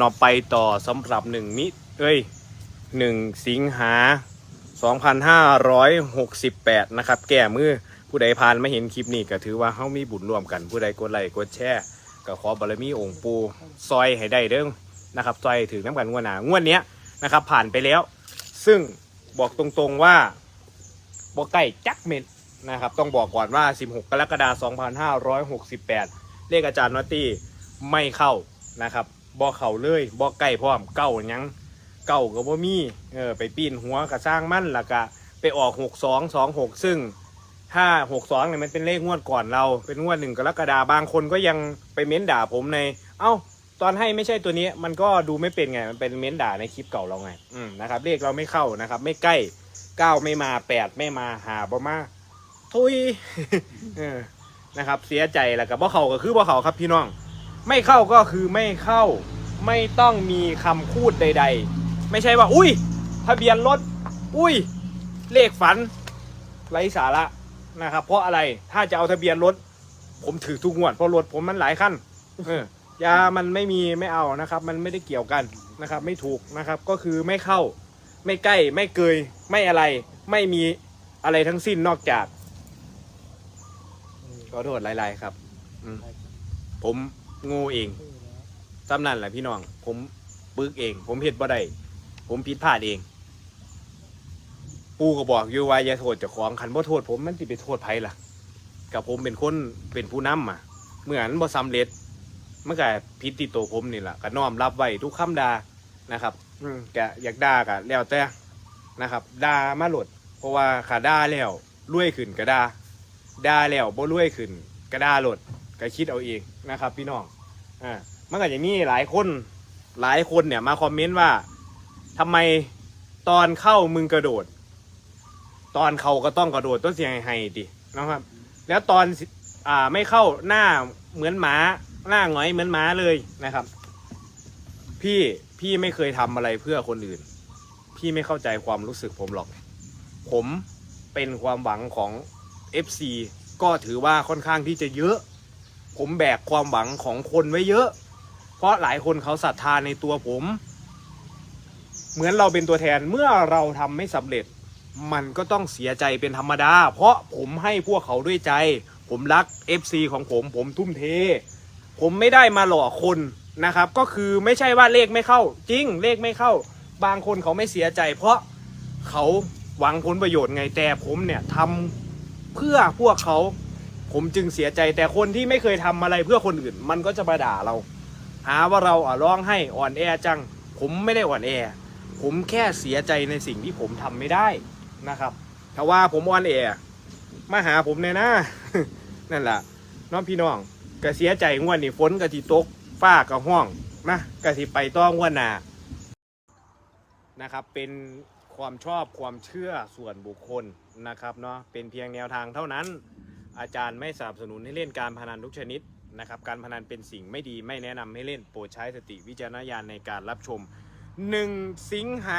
นอไปต่อสำหรับหนึ่งมิเอ้ยหนึ่งสิงหา 2568 นะครับ แก้มือผู้ใดผ่านไม่เห็นคลิปนี้ก็ถือว่าเฮามีบุญร่วมกันผู้ใดกดไลค์กดแชร์ก็ขอบารมีองค์ปูซอยให้ได้เด้งนะครับซอยให้ถึงน้ำกันงวดหนางวดเนี้ยนะครับ ผ่านไปแล้ว ซึ่งบอกตรงๆว่าบ่ใกล้จักเม็ดนะครับ ต้องบอกก่อนว่า 16 กรกฎาคม2568 เลขอาจารย์นอตตี้ไม่เข้านะครับ บ่เข้าเลยบ่ใกล้พร้อมเก้าหยังเก้าก็บ่มีเออไปปีนหัวกระสร้างมั่นแล้วก็ไปออก62 26ซึ่งถ้า62เนี่ยมันเป็นเลขงวดก่อนเรา เป็นงวดหนึ่งกรกฎาบางคนก็ยังไปเม้นด่าผมใน เอ้า ตอนให้ไม่ใช่ตัวนี้ มันก็ดูไม่เป็นไง มันเป็นเม้นด่าในคลิปเก่าเราไงอืมนะครับเลขเราไม่เข้านะครับ ไม่ใกล้เก้าไม่มาแปดไม่มาหาบ่มาทุยเออนะครับ เสียใจแล้วกับบ่เขาก็คือบ่เขาครับพี่น้อง ไม่เข้าก็คือไม่เข้า ไม่ต้องมีคำพูดใด ๆ ไม่ใช่ว่า อุ้ย ทะเบียนรถ อุ้ย เลขฝันไร้สาระนะครับ เพราะอะไรถ้าจะเอาทะเบียนรถ ผมถือทุกงวดเพราะรถผมมันหลายขั้นเออยามันไม่มีไม่เอานะครับ มันไม่ได้เกี่ยวกันนะครับ ไม่ถูกนะครับ ก็คือไม่เข้า ไม่ใกล้ไม่เกย ไม่อะไร ไม่มีอะไรทั้งสิ้นนอกจากขอโทษหลายๆครับ อืมผม งูเองซ้ำนั่นแหละพี่น้อง ผมปึกเอง ผมเห็ดบ่ได้ผมผิดพลาดเอง ปูก็บอกอยู่ว่าอย่าโทษเจ้าของคันบ่โทษผมมันสิไปโทษไผล่ะ กับผมเป็นคนเป็นผู้นำอะเมื่อนั้นบ่สำเร็จมันก็ผิดที่ตัวผมนี่แหละก็น้อมรับไว้ทุกคำด่านะครับอืมก็อยากด่าก็แล้วแต่นะครับด่ามาโหลด เพราะว่าขาด่าแล้วรวยขึ้นก็ด่าด่าแล้วบ่รวยขึ้นก็ด่าโหลด ก็คิดเอาเองนะครับ พี่น้องอ่ามันก็จะมีหลายคนหลายคนเนี่ยมาคอมเมนต์ว่าทำไมตอนเข้ามึงกระโดด ตอนเขาก็ต้องกระโดดต้นเสียงให้ดินะครับ แล้วตอนอ่าไม่เข้าหน้าเหมือนหมาหน้าหงอยเหมือนหมาเลยนะครับ พี่พี่ไม่เคยทำอะไรเพื่อคนอื่น พี่ไม่เข้าใจความรู้สึกผมหรอก ผมเป็นความหวังของ FC ก็ถือว่าค่อนข้างที่จะเยอะ ผมแบกความหวังของคนไว้เยอะ เพราะหลายคนเขาศรัทธาในตัวผม เหมือนเราเป็นตัวแทนเมื่อเราทำไม่สำเร็จ มันก็ต้องเสียใจเป็นธรรมดา เพราะผมให้พวกเขาด้วยใจ ผมรัก FC ของผม ผมทุ่มเท ผมไม่ได้มาหลอกคนนะครับ ก็คือไม่ใช่ว่าเลขไม่เข้า จริงเลขไม่เข้า บางคนเขาไม่เสียใจ เพราะเขาหวังผลประโยชน์ไงแต่ผมเนี่ยทำเพื่อพวกเขา ผมจึงเสียใจแต่คนที่ไม่เคยทำอะไรเพื่อคนอื่น มันก็จะมาด่าเรา หาว่าเราอะร้องให้อ่อนแอจัง ผมไม่ได้อ่อนแอ ผมแค่เสียใจในสิ่งที่ผมทำไม่ได้นะครับถ้าว่าผมอ่อนแอมาหาผมเนี่ยนะนั่นแหละน้องพี่น้องก็เสียใจงวดนี้ฝนกะทิตกฟ้ากะห้องนะกะทิไปต้องงวดหนานะครับเป็นความชอบความเชื่อส่วนบุคคลนะครับเนาะเป็นเพียงแนวทางเท่านั้น อาจารย์ไม่สนับสนุนให้เล่นการพนันทุกชนิดนะครับ การพนันเป็นสิ่งไม่ดีไม่แนะนำให้เล่นโปรดใช้สติวิจารณญาณในการรับชม 1 สิงหา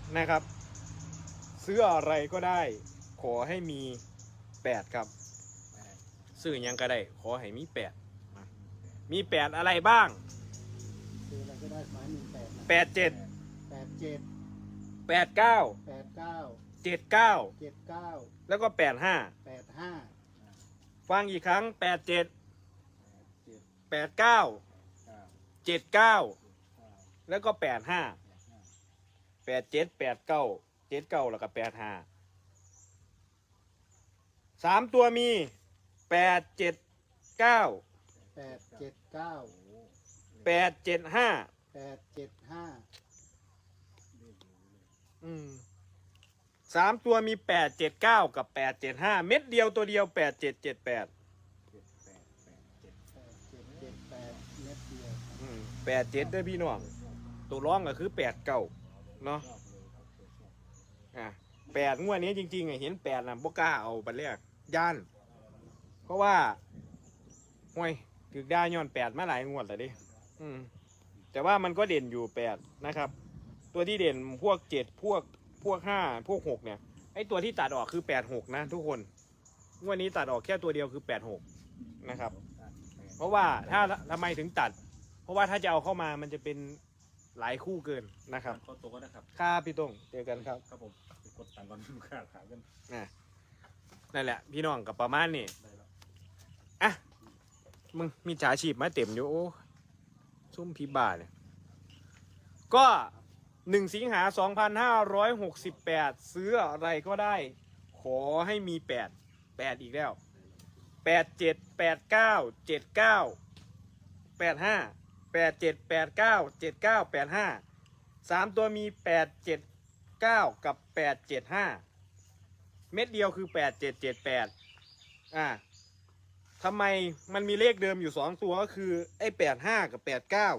2568 นะครับ ซื้ออะไรก็ได้ขอให้มี 8 ครับ ซื้อหยังก็ได้ขอให้มี 8 มี 8 อะไรบ้างคืออะไรก็ได้หมายหนึ่งแปดนะ87แปดเจ็ด89แปดเก้า79เจ็ดเก้าแล้วก็85แปดห้าฟังอีกครั้ง87เจ็ด89เก้า79แล้วก็85 87 89 79แล้วก็85สามตัวมี8 7 9แปดเจ็ดเก้า8 7 5แปดเจ็ดห้าอืม สามตัวมี8 7 9กับ8 7 5เจ็ดห้าเม็ดเดียวตัวเดียวแปดเจ็ดเจ็ดแปดเม็ดเดียวอืม8 7ด้พี่น้องตัวร้องก็คือ8 9เนาะอะแปดงวดนี้จริงๆอะเห็นแปดนะบ่กล้าเอาบัดแรกย่าน เพราะว่าห่วยถึกได้ย้อนแปดมาหลายงวดแล้วดิอืมแต่ว่ามันก็เด่นอยู่แปดนะครับ ตัวที่เด่นพวกเจ็ดพวก พวกห้าพวกหกเนี่ยไอตัวที่ตัดออกคือแปดหกนะทุกคนงวดนี้ตัดออกแค่ตัวเดียวคือแปดหกนะครับแปดเพราะว่าถ้าทำไมถึงตัด เพราะว่าถ้าจะเอาเข้ามามันจะเป็นหลายคู่เกินนะครับขอตัวก็นะครับครับพี่ตงเจอกันครับครับผมไปกดตังค์ก่อนลูกค้าถามกันนั่นแหละ พี่น้องกับประมาณนี้ได้แล้วอะมึงมีฉาชีพมาเต็มอยู่โอ้ซุ่มพีบาเนี่ยก็ หนึ่งสิงหาสองพันห้าร้อยหกสิบแปดซื้ออะไรก็ได้ ขอให้มีแปดแปดอีกแล้วแปดเจ็ดแปดเก้าเจ็ดเก้าแปดห้าแปดเจ็ดแปดเก้าเจ็ดเก้าแปดห้าสามตัวมีแปดเจ็ดเก้ากับแปดเจ็ดห้าเม็ดเดียวคือแปดเจ็ดเจ็ดแปดอ่าทำไมมันมีเลขเดิมอยู่สองตัวก็คือไอ้แปดห้ากับแปดเก้า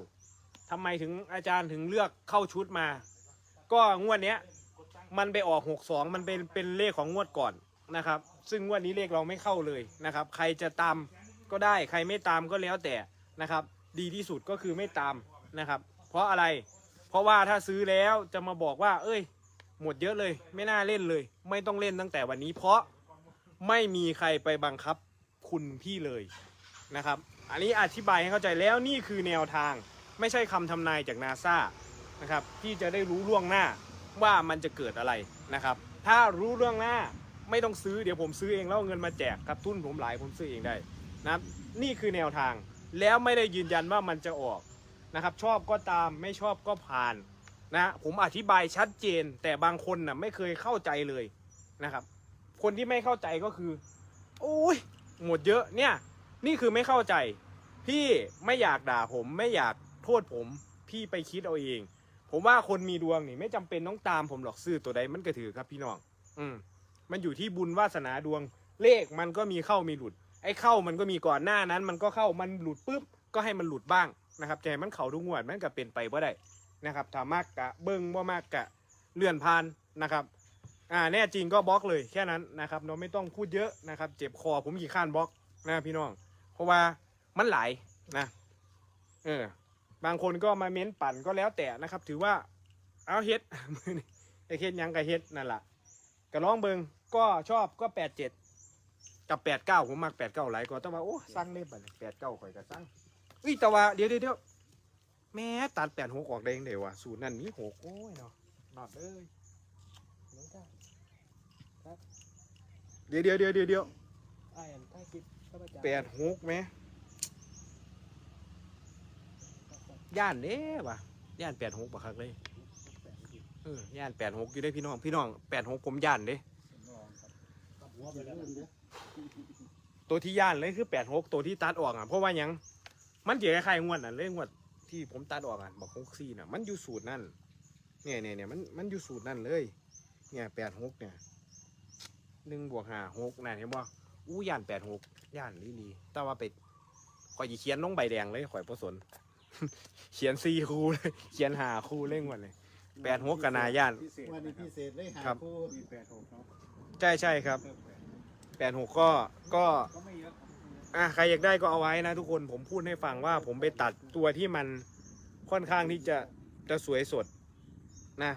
ทำไมถึงอาจารย์ถึงเลือกเข้าชุดมา ก็งวดเนี้ยมันไปออกหกสองมันเป็นเป็นเลขของงวดก่อนนะครับ ซึ่งงวดนี้เลขเราไม่เข้าเลยนะครับ ใครจะตามก็ได้ใครไม่ตามก็แล้วแต่นะครับ ดีที่สุดก็คือไม่ตามนะครับ เพราะอะไร เพราะว่าถ้าซื้อแล้วจะมาบอกว่า เอ้ย หมดเยอะเลย ไม่น่าเล่นเลย ไม่ต้องเล่นตั้งแต่วันนี้ เพราะไม่มีใครไปบังคับคุณพี่เลยนะครับ อันนี้อธิบายให้เข้าใจแล้วนี่คือแนวทาง ไม่ใช่คำทำนายจากนาซานะครับที่จะได้รู้ล่วงหน้าว่ามันจะเกิดอะไรนะครับ ถ้ารู้เรื่องหน้าไม่ต้องซื้อเดี๋ยวผมซื้อเองแล้วเอาเงินมาแจกครับทุนผมหลายผมซื้อเองได้นะครับนี่คือแนวทางแล้วไม่ได้ยืนยันว่ามันจะออกนะครับ ชอบก็ตามไม่ชอบก็ผ่านนะผมอธิบายชัดเจน แต่บางคนน่ะไม่เคยเข้าใจเลยนะครับ คนที่ไม่เข้าใจก็คือ โอ้ยหมดเยอะเนี่ย นี่คือไม่เข้าใจ พี่ไม่อยากด่าผมไม่อยาก โทษผมพี่ไปคิดเอาเอง ผมว่าคนมีดวงนี่ ไม่จำเป็นต้องตามผมหรอกซื้อตัวใดมันก็ถือครับพี่น้อง อืมมันอยู่ที่บุญวาสนาดวง เลขมันก็มีเข้ามีหลุด ไอ้เข้ามันก็มีก่อนหน้านั้น มันก็เข้ามันหลุดปุ๊บก็ให้มันหลุดบ้างนะครับแต่ให้มันเข่าทุกงวดมันก็เป็นไปบ่ได้นะครับถ้ามากกะเบิ้งบ่ามากกะเลื่อนผ่านนะครับ อ่าแน่จริงก็บล็อกเลยแค่นั้นนะครับเราไม่ต้องพูดเยอะนะครับ เจ็บคอผมขี่ข้านบล็อกนะพี่น้อง เพราะว่ามันหลายนะ เออ บางคนก็มาเม้นปั่นก็แล้วแต่นะครับ ถือว่าเอาเฮ็ดมือนี่จะเฮ็ดหยังกับเฮ็ดนั่นแหละกระร้องเบิงก็ชอบก็แปดเจ็ดกับแปดเก้าผมมักแปดเก้าหลายกว่าแต่ว่าโอ้สั่งเล่บัดแปดเก้าข่อยก็สั่งเอ้ยแต่ว่าเดี๋ยวเดี๋ยวเดี๋ยวแม่ตัดแปดหกออกได้ยังไงวะสูตรนั่นมีหกโอ้ยเนาะนอดเอ้ยเดี๋ยวเดี๋ยวเดี๋ยวเดี๋ยวเดี๋ยวไอ้อันใต้คลิปข้าพเจ้าแปดหกไหม ย่านเด้ปะย่านแปดหกปะครับเลยเออย่านแปดหกอยู่ได้พี่น้อง พี่น้องแปดหกผมย่านเด้ตัวที่ย่านเลยคือแปดหกตัวที่ตัดออกอะเพราะว่าหยัง มันเกี่ยวกับใครงวดน่ะเลยงวดที่ผมตัดออกอะบอกหกสี่น่ะ มันอยู่สูตรนั่นเนี่ยเนี่ยเนี่ยมันมันอยู่สูตรนั่นเลย เนี่ยแปดหกเนี่ยหนึ่งบวกห้าหกนั่นเห็นบ่อู้ย่านแปดหกย่านลีลีแต่ว่าไปข่อยเขียนลงใบแดงเลยข่อยผสน เขียนสี่คู่เลยเขียนหาคู่เล่งวันเลยแปดหกกับนาย่าน พิเศษวันนี้พิเศษได้หาครับ คู่มีแปดหกเนาะใช่ใช่ครับแปดหกก็ก็ก็ไม่เยอะอะใครอยากได้ก็เอาไว้นะทุกคนผมพูดให้ฟังว่าผมไปตัดตัวที่มันค่อนข้างที่จะจะสวยสดนะ